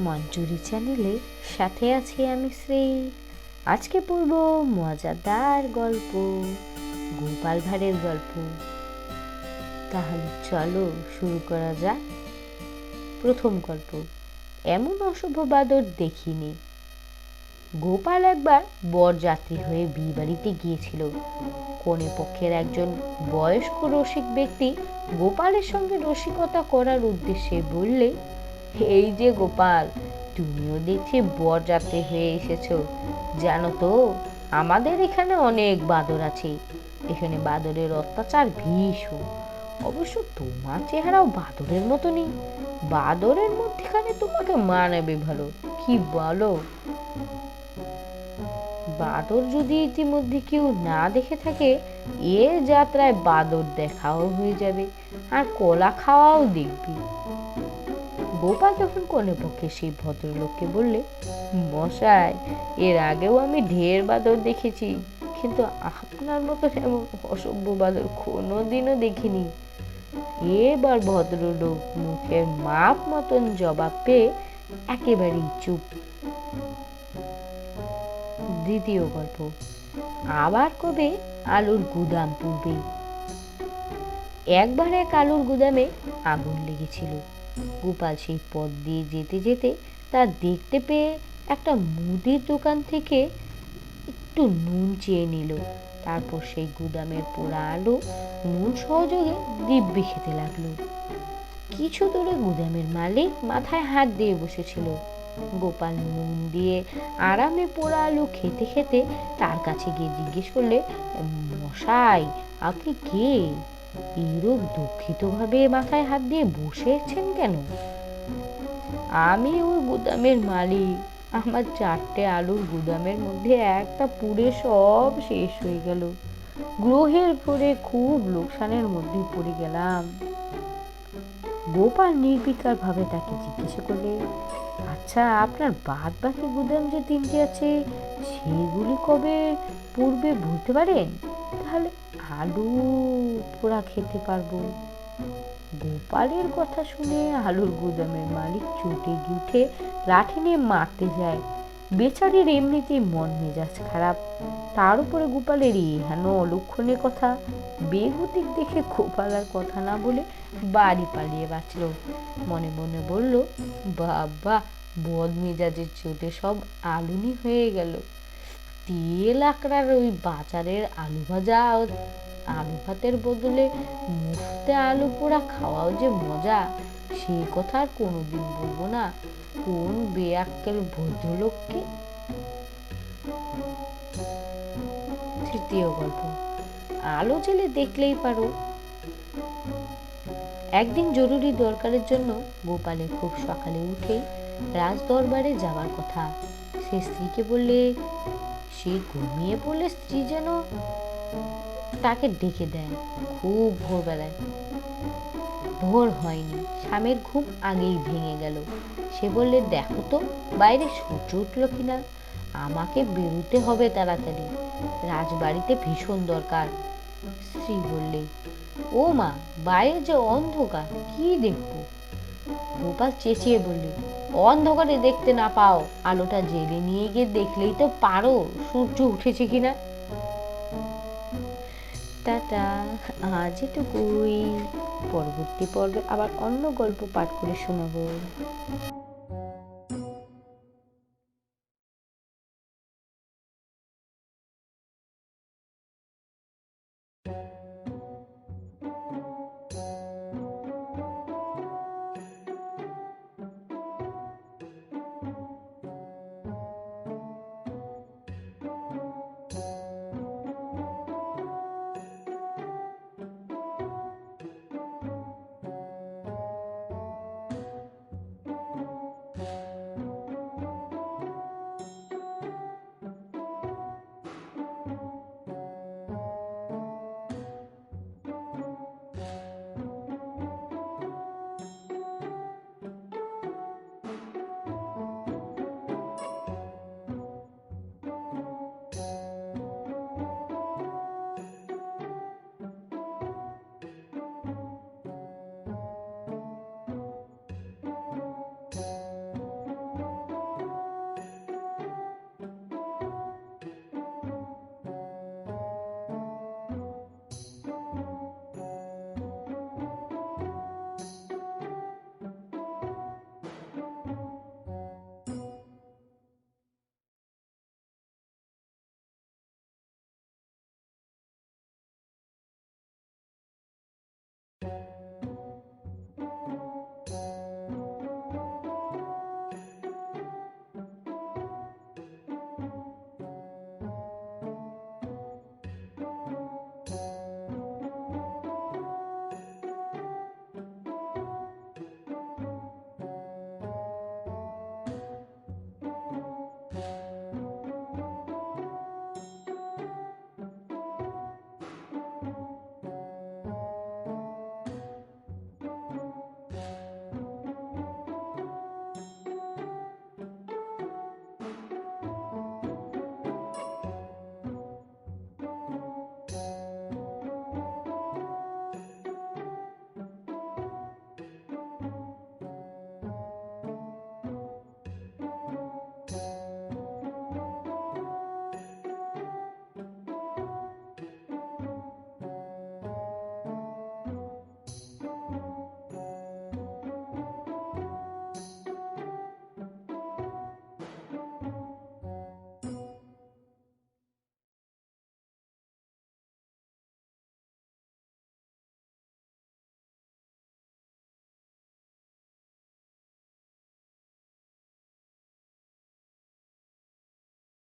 মঞ্জুরি চ্যানেলে সাথে আছি আমি শ্রী। আজকে পড়ব মজাদার গল্প, গোপাল ভাঁড়ের গল্প। তাহলে চলো শুরু করা যাক। প্রথম গল্প, এমন অশুভ বাদর দেখিনি। গোপাল একবার বরযাত্রী হয়ে বিয়ে বাড়িতে গিয়েছিল। কনে পক্ষের একজন বয়স্ক রসিক ব্যক্তি গোপালের সঙ্গে রসিকতা করার উদ্দেশ্যে বললে এই যে গোপাল, তুমিও দেখছি বরযাত্রী হয়ে এসেছ। জানো তো, আমাদের এখানে অনেক বাদর আছে। এখানে বাদরের অত্যাচার ভীষণ। অবশ্য তোমার চেহারাও বাদরের মতনই। বাদরের মধ্যেখানে তোমাকে মানাবে ভালো, কি বলো? বাদর যদি ইতিমধ্যে কেউ না দেখে থাকে, এ যাত্রায় বাদর দেখাও হয়ে যাবে, আর কলা খাওয়াও দেখবি। গোপাল তখন কোনে পক্ষে সেই ভদ্রলোককে বললে, মশাই, এর আগেও আমি ঢের বাদর দেখেছি, কিন্তু আপনার মতো এমন অসভ্য বাদর কোনো দিনও দেখিনি। এবার ভদ্রলোক মুখের মাপ মতন জবাব পেয়ে একেবারেই চুপ। দ্বিতীয় গল্প, আবার কবে আলুর গুদাম পূর্বে? একবার এক আলুর গুদামে আগুন লেগেছিল। গোপাল সেই পথ দিয়ে যেতে যেতে তা দেখতে পেয়ে একটা মুদির দোকান থেকে একটু নুন চেয়ে নিল। তারপর সেই গুদামের পোড়া আলু নুন সহযোগে দিব্যি খেতে লাগল। কিছু দূরে গুদামের মালিক মাথায় হাত দিয়ে বসেছিল। গোপাল নুন দিয়ে আরামে পোড়া আলু খেতে খেতে তার কাছে গিয়ে জিজ্ঞেস করলে, মশাই, আপনি কে? এরূপ দুঃখিতভাবে মাথায় হাত দিয়ে বসেছেন কেন? আমি ওই গুদামের মালিক। আমার চারটে আলুর গুদামের মধ্যে একটা পুড়ে সব শেষ হয়ে গেল। গ্রহের পরে খুব লোকসানের মধ্যে পড়ে গেলাম। গোপাল নির্বিকার ভাবে তাকে জিজ্ঞাসা করলে আচ্ছা আপনার বাদ বাকি গুদাম যে তিনটে আছে, সেগুলি কবে পূর্বে বলতে পারেন? তাহলে আলু পোড়া খেতে পারব। গোপালের কথা শুনে আলুর গুদামের মালিক চটে উঠে লাঠি নিয়ে মারতে যায়। বেচারির এমনিতেই মন মেজাজ খারাপ। তার উপরে গোপালের হেন অলক্ষণের কথা বেগতিক দেখে গোপাল আর কথা না বলে বাড়ি পালিয়ে বাঁচল। মনে মনে বলল, বাবা, বদ মেজাজের চোটে সব আলুনি হয়ে গেল। তেল আঁকড়ার ওই বাজারের আলু ভাজা আলু ভাতের বদলে মুফতে আলু পোড়া খাওয়াও যে মজা, সে কথা আর কোনোদিন বলব না। কোন বেয়াক্কেল ভদ্রলোককে? তৃতীয় গল্প। আলো জেলে দেখলেই পারো। একদিন জরুরি দরকারের জন্য গোপালে খুব সকালে উঠেই রাজ দরবারে যাওয়ার কথা। সে স্ত্রীকে বললে সে ঘুমিয়ে পড়লে স্ত্রী যেন তাকে ডেকে দেয়। খুব ভোরবেলায়। ভোর হয়নি। স্বামীর ঘুম আগেই ভেঙে গেল। সে বললে, দেখো তো, বাইরে সূর্য উঠল কিনা? আমাকে বেরোতে হবে তাড়াতাড়ি। রাজবাড়িতে ভীষণ দরকার। স্ত্রী বললে ও মা বাইরে যে অন্ধকার, কি দেখব? গোপাল চেঁচিয়ে বললে অন্ধকারে দেখতে না পাও, আলোটা জেলে নিয়ে গিয়ে দেখলেই তো পারো, সূর্য উঠেছে কিনা। টাটা, আজ এটুকুই। পরবর্তী পর্বে আবার অন্য গল্প পাঠ করে শোনাবো।